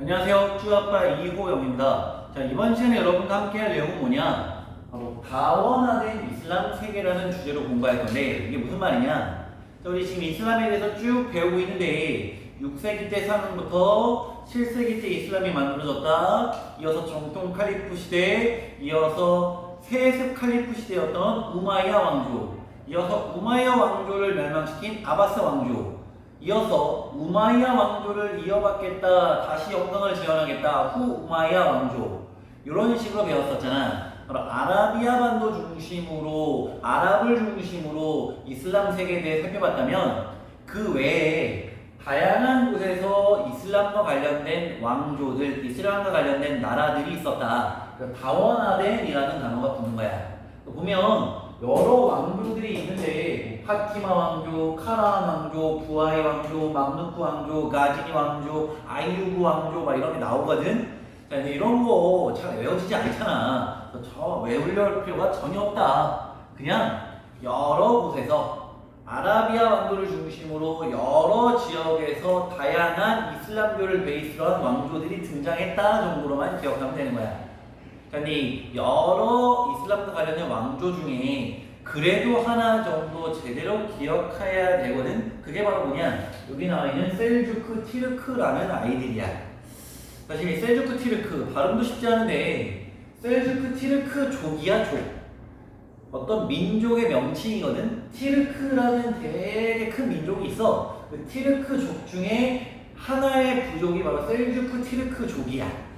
안녕하세요. 쭈아빠 이호영입니다. 자, 이번 시간에 여러분과 함께 할 내용은 뭐냐? 바로 다원화된 이슬람 세계라는 주제로 공부할 건데, 이게 무슨 말이냐? 자, 우리 지금 이슬람에 대해서 쭉 배우고 있는데, 6세기 때 상황부터 7세기 때 이슬람이 만들어졌다. 이어서 정통 칼리프 시대, 이어서 세습 칼리프 시대였던 우마이야 왕조, 이어서 우마이야 왕조를 멸망시킨 아바스 왕조, 이어서 우마이야 왕조를 이어받겠다, 다시 영광을 재현하겠다, 후 우마이야 왕조. 이런 식으로 배웠었잖아. 바로 아라비아 반도 중심으로, 아랍을 중심으로 이슬람 세계에 대해 살펴봤다면 그 외에 다양한 곳에서 이슬람과 관련된 왕조들, 이슬람과 관련된 나라들이 있었다. 그 다원화된이라는 단어가 붙는 거야. 보면 여러 왕조들이 있는데 파티마 왕조, 카라한 왕조, 부하이 왕조, 맘누크 왕조, 가지니 왕조, 아이유브 왕조 막 이런 게 나오거든. 자, 근데 이런 거 잘 외워지지 않잖아. 저 외우려 필요가 전혀 없다. 그냥 여러 곳에서 아라비아 왕조를 중심으로 여러 지역에서 다양한 이슬람교를 베이스로 한 왕조들이 등장했다 정도로만 기억하면 되는 거야. 근데 여러 이슬람과 관련된 왕조 중에 그래도 하나 정도 제대로 기억해야 되거든. 그게 바로 뭐냐? 여기 나와 있는 셀주크 티르크라는 아이들이야. 사실 이 셀주크 티르크 발음도 쉽지 않은데 셀주크 티르크 족이야 족. 어떤 민족의 명칭이거든. 티르크라는 되게 큰 민족이 있어. 그 티르크 족 중에 하나의 부족이 바로 셀주크 티르크 족이야.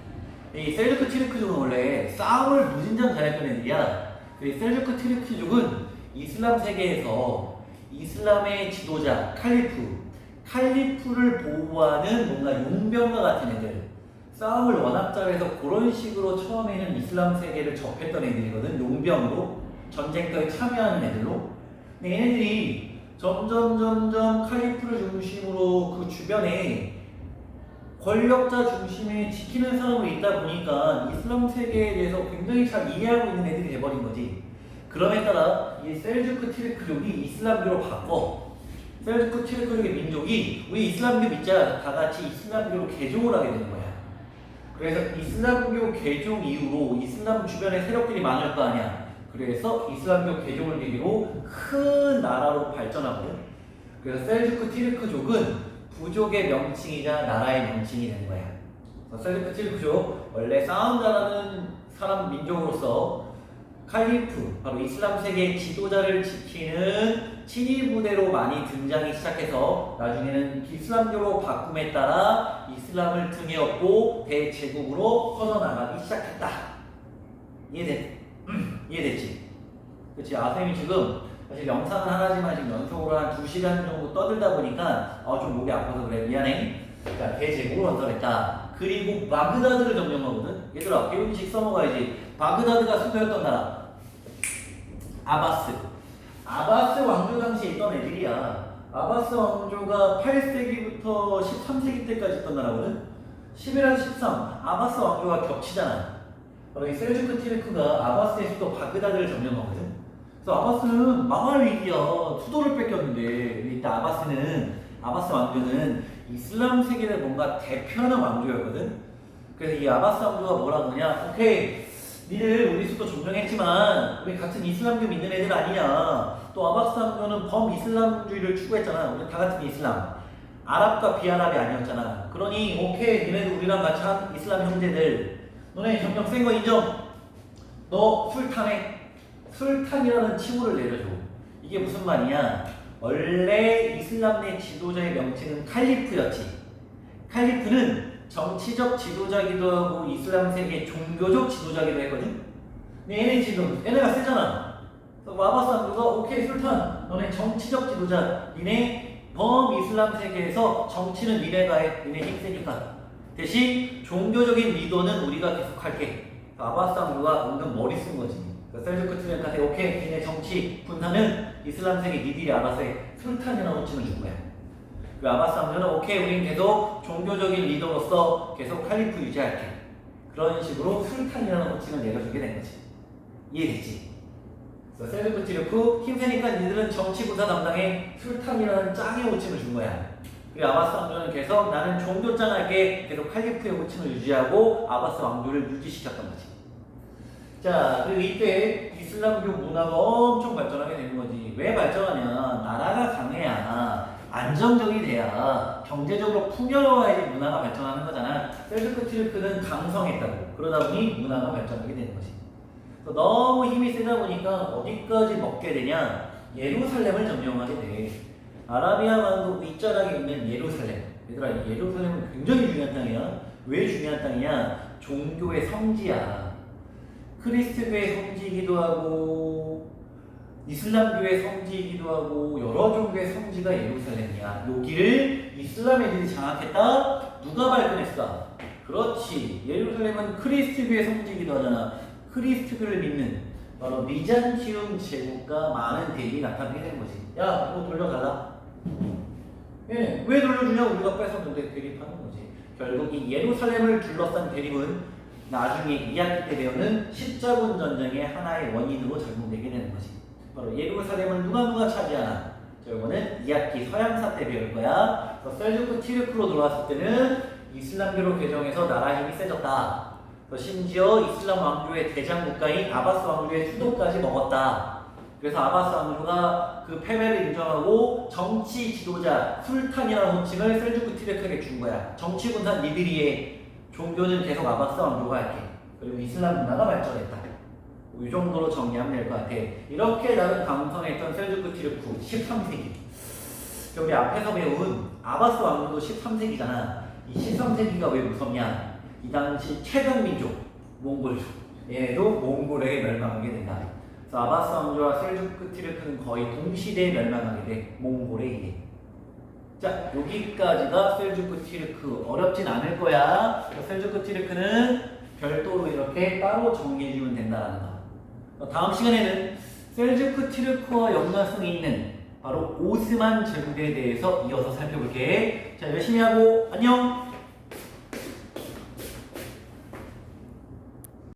이 셀주크 티르크족은 원래 싸움을 무진장 잘했던 애들이야. 이 셀주크 티르크족은 이슬람 세계에서 이슬람의 지도자 칼리프, 칼리프를 보호하는 뭔가 용병과 같은 애들. 싸움을 워낙 잘해서 그런 식으로 처음에는 이슬람 세계를 접했던 애들이거든. 용병으로 전쟁터에 참여하는 애들로. 근데 얘네들이 점점 점점 칼리프를 중심으로 그 주변에 권력자 중심에 지키는 사람으로 있다 보니까 이슬람 세계에 대해서 굉장히 잘 이해하고 있는 애들이 돼버린 거지. 그럼에 따라 이 셀주크 티르크족이 이슬람교로 바꿔. 셀주크 티르크족의 민족이 우리 이슬람교 믿자 다 같이 이슬람교로 개종을 하게 되는 거야. 그래서 이슬람교 개종 이후로 이슬람 주변에 세력들이 많을 거 아니야. 그래서 이슬람교 개종을 계기로 큰 나라로 발전하거든. 그래서 셀주크 티르크족은 부족의 명칭이자 나라의 명칭이 되는 거야. 그래서 셀주크 티르크족 원래 잘하는 사람 민족으로서 칼리프 바로 이슬람 세계의 지도자를 지키는 친위 부대로 많이 등장이 시작해서 나중에는 이슬람교로 바꿈에 따라 이슬람을 등에 업고 대제국으로 퍼져나가기 시작했다. 이해됐? 이해됐지? 그렇지 아쌤이 지금 사실 영상은 하나지만 지금 연속으로 한 2시간 정도 떠들다 보니까 어, 좀 목이 아파서 그래. 미안해. 자 대제국으로 건설했다. 그리고 바그다드를 점령하거든. 얘들아 배운식 써먹어야지. 바그다드가 수도였던 나라. 아바스. 아바스 왕조 당시에 있던 애들이야. 아바스 왕조가 8세기부터 13세기 때까지 있던 나라거든. 11한 13 아바스 왕조가 겹치잖아. 이 셀주크 티르크가 아바스의 수도 바그다드를 점령하거든. 그래서 아바스는 망할 위기야. 수도를 뺏겼는데 이때 아바스는 아바스 왕조는 이슬람 세계를 뭔가 대표하는 왕조였거든. 그래서 이 아바스 왕조가 뭐라 그러냐? 오케이, 니들 우리 수도 점령했지만 우리 같은 이슬람교 믿는 애들 아니냐? 또 아바스 왕조는 범 이슬람주의를 추구했잖아. 우리 다 같은 이슬람. 아랍과 비아랍이 아니었잖아. 그러니 오케이, 니네도 우리랑 같이 한 이슬람 형제들. 너네 점령 센거 인정? 너 술탄에 술탄이라는 칭호를 내려줘. 이게 무슨 말이야? 원래 이슬람 내 지도자의 명칭은 칼리프였지. 칼리프는 정치적 지도자기도 하고 이슬람 세계의 종교적 지도자기도 했거든. 근데 얘네 지금 얘네가 세잖아. 왕조가 오케이 술탄 너네 정치적 지도자 니네 범 이슬람 세계에서 정치는 니네가 해 니네 힘세니까 대신 종교적인 리더는 우리가 계속 할게. 왕조가 은근 머리 쓴 거지. 셀주크 트렌한테 오케이, 니네 정치 분산은 이슬람 세계 니들이 해. 술탄이라는 호칭을 준 거야. 그 아바스 왕조는 오케이, 우린 계속 종교적인 리더로서 계속 칼리프 유지할게. 그런 식으로 술탄이라는 호칭을 내려주게 된 거지. 이해됐지? 그래서 셀주크 티르크 힘세니까 니들은 정치 분산 담당에 술탄이라는 짱의 호칭을 준 거야. 우리 아바스 왕조는 계속 나는 종교장 할게 계속 칼리프의 호칭을 유지하고 아바스 왕조를 유지시켰던 거지. 자, 그리고 이때 이슬람교 문화가 엄청 발전하게 되는 거지. 왜 발전하냐? 나라가 강해야 안정적이 돼야 경제적으로 풍요로워야지 문화가 발전하는 거잖아. 셀주크 티르크는 강성했다고. 그러다 보니 문화가 발전하게 되는 거지. 너무 힘이 세다 보니까 어디까지 먹게 되냐? 예루살렘을 점령하게 돼. 아라비아 만국 윗자락에 있는 예루살렘. 얘들아, 이 예루살렘은 굉장히 중요한 땅이야. 왜 중요한 땅이냐? 종교의 성지야. 크리스트교의 성지이기도 하고 이슬람교의 성지이기도 하고 여러 종교의 성지가 예루살렘이야. 여기를 이슬람 애들이 장악했다. 누가 발견했어? 그렇지. 예루살렘은 크리스트교의 성지이기도 하잖아. 크리스트교를 믿는 바로 미잔티움 제국과 많은 대립이 나타나게 된 거지. 야, 이거 돌려달라. 예, 왜 돌려주냐? 우리가 뺏었는데 대립하는 거지. 결국 이 예루살렘을 둘러싼 대립은 나중에 2학기 때 배우는 십자군 전쟁의 하나의 원인으로 작용되게 되는 거지. 바로 예루살렘을 누가 누가 차지하나. 자, 이거는 2학기 서양사 때 배울 거야. 그래서 셀주크 티르크로 들어왔을 때는 이슬람교로 개정해서 나라 힘이 세졌다. 심지어 이슬람 왕조의 대장 국가인 아바스 왕조의 수도까지 먹었다. 그래서 아바스 왕조가 그 패배를 인정하고 정치 지도자 술탄이라는 호칭을 셀주크 티르크에게 준 거야. 정치 군산 니드리에 종교는 계속 아바스 왕조가 할게. 그리고 이슬람 문화가 발전했다. 뭐 이 정도로 정리하면 될 것 같아. 이렇게 나는 강성했던 셀주크 티르크 13세기. 우리 앞에서 배운 아바스 왕조도 13세기잖아. 이 13세기가 왜 무섭냐? 이 당시 최강 민족 몽골족. 얘도 몽골에게 멸망하게 된다. 그래서 아바스 왕조와 셀주크 티르크는 거의 동시대에 멸망하게 돼. 몽골에 의해. 자, 여기까지가 셀주크 티르크. 어렵진 않을 거야. 셀주크 티르크는 별도로 이렇게 따로 정리해주면 된다는 거. 어, 다음 시간에는 셀주크 티르크와 연관성이 있는 바로 오스만 제국에 대해서 이어서 살펴볼게. 자, 열심히 하고 안녕!